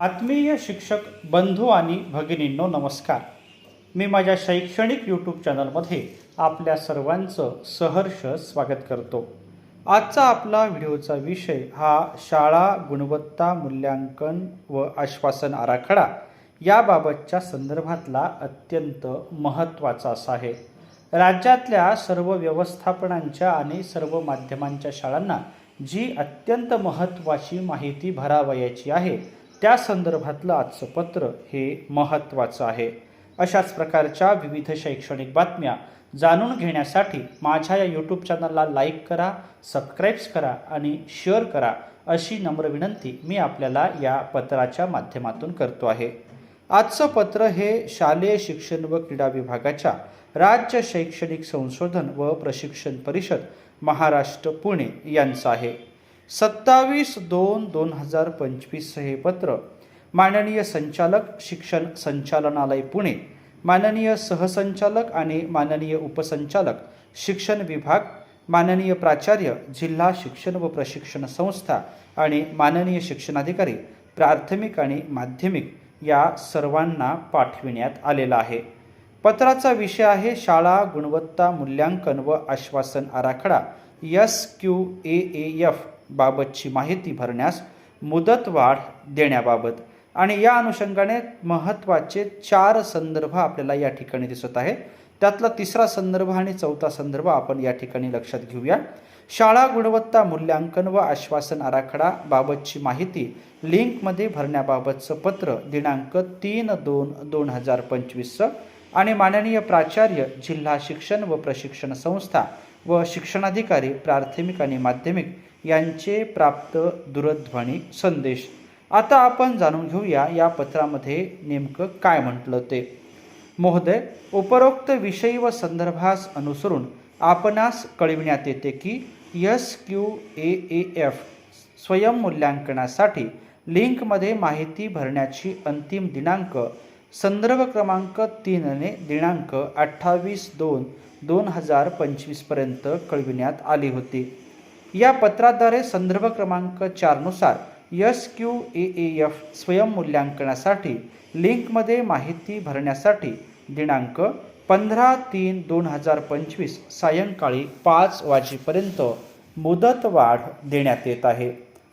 आत्मीय शिक्षक बंधू आणि भगिनींनो नमस्कार. मी माझ्या शैक्षणिक यूट्यूब चॅनलमध्ये आपल्या सर्वांचं सहर्ष स्वागत करतो. आजचा आपला व्हिडिओचा विषय हा शाळा गुणवत्ता मूल्यांकन व आश्वासन आराखडा याबाबतच्या संदर्भातला अत्यंत महत्त्वाचा असा आहे. राज्यातल्या सर्व व्यवस्थापनांच्या आणि सर्व माध्यमांच्या शाळांना जी अत्यंत महत्त्वाची माहिती भरावयाची आहे त्या संदर्भातलं आजचं पत्र हे महत्त्वाचं आहे. अशाच प्रकारच्या विविध शैक्षणिक बातम्या जाणून घेण्यासाठी माझ्या या यूट्यूब चॅनलला लाईक करा सबस्क्राईब्स करा आणि शेअर करा अशी नम्र विनंती मी आपल्याला या पत्राच्या माध्यमातून करतो आहे. आजचं पत्र हे शालेय शिक्षण व क्रीडा विभागाच्या राज्य शैक्षणिक संशोधन व प्रशिक्षण परिषद महाराष्ट्र पुणे यांचं आहे. सत्तावीस दोन दोन हजार पंचवीस हे पत्र माननीय संचालक शिक्षण संचालनालय पुणे माननीय सहसंचालक आणि माननीय उपसंचालक शिक्षण विभाग माननीय प्राचार्य जिल्हा शिक्षण व प्रशिक्षण संस्था आणि माननीय शिक्षणाधिकारी प्राथमिक आणि माध्यमिक या सर्वांना पाठविण्यात आलेला आहे. पत्राचा विषय आहे शाळा गुणवत्ता मूल्यांकन व आश्वासन आराखडा एस क्यू ए एफ बाबतची माहिती भरण्यास मुदतवाढ देण्याबाबत. आणि या अनुषंगाने महत्त्वाचे चार संदर्भ आपल्याला या ठिकाणी दिसत आहे. त्यातला तिसरा संदर्भ आणि चौथा संदर्भ आपण या ठिकाणी लक्षात घेऊया. शाळा गुणवत्ता मूल्यांकन व आश्वासन आराखडा बाबतची माहिती लिंकमध्ये भरण्याबाबतचं पत्र दिनांक तीन दोन दोन हजार पंचवीसचं. आणि माननीय प्राचार्य जिल्हा शिक्षण व प्रशिक्षण संस्था व शिक्षणाधिकारी प्राथमिक आणि माध्यमिक यांचे प्राप्त दूरध्वनी संदेश. आता आपण जाणून घेऊया या पत्रामध्ये नेमकं काय म्हटलं ते. महोदय उपरोक्त विषयी व संदर्भास अनुसरून आपणास कळविण्यात येते की S Q A A F स्वयंमूल्यांकनासाठी लिंकमध्ये माहिती भरण्याची अंतिम दिनांक संदर्भ क्रमांक तीनने दिनांक अठ्ठावीस दोन दोन हजार पंचवीसपर्यंत कळविण्यात आली होती. या पत्राद्वारे संदर्भ क्रमांक चारनुसार S Q A A F स्वयंमूल्यांकनासाठी लिंकमध्ये माहिती भरण्यासाठी दिनांक पंधरा तीन दोन हजार पंचवीस सायंकाळी पाच वाजेपर्यंत मुदतवाढ देण्यात येत आहे.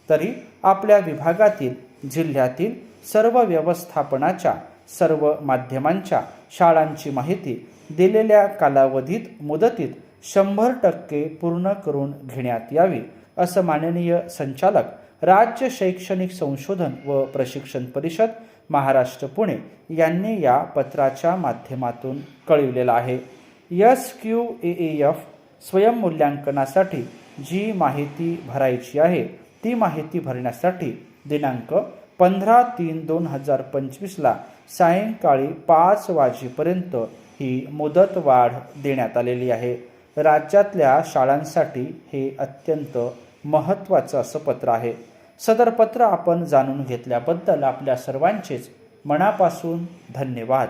तरी आपल्या विभागातील जिल्ह्यातील सर्व व्यवस्थापनाच्या सर्व माध्यमांच्या शाळांची माहिती दिलेल्या कालावधीत मुदतीत शंभर टक्के पूर्ण करून घेण्यात यावी असं माननीय संचालक राज्य शैक्षणिक संशोधन व प्रशिक्षण परिषद महाराष्ट्र पुणे यांनी या पत्राच्या माध्यमातून कळविलेलं आहे. यस क्यू ए एफ स्वयंमूल्यांकनासाठी जी माहिती भरायची आहे ती माहिती भरण्यासाठी दिनांक पंधरा तीन दोन हजार पंचवीसला सायंकाळी पाच वाजेपर्यंत ही मुदतवाढ देण्यात आलेली आहे. राज्यातल्या शाळांसाठी हे अत्यंत महत्त्वाचं असं पत्र आहे. सदर पत्र आपण जाणून घेतल्याबद्दल आपल्या सर्वांचेच मनापासून धन्यवाद.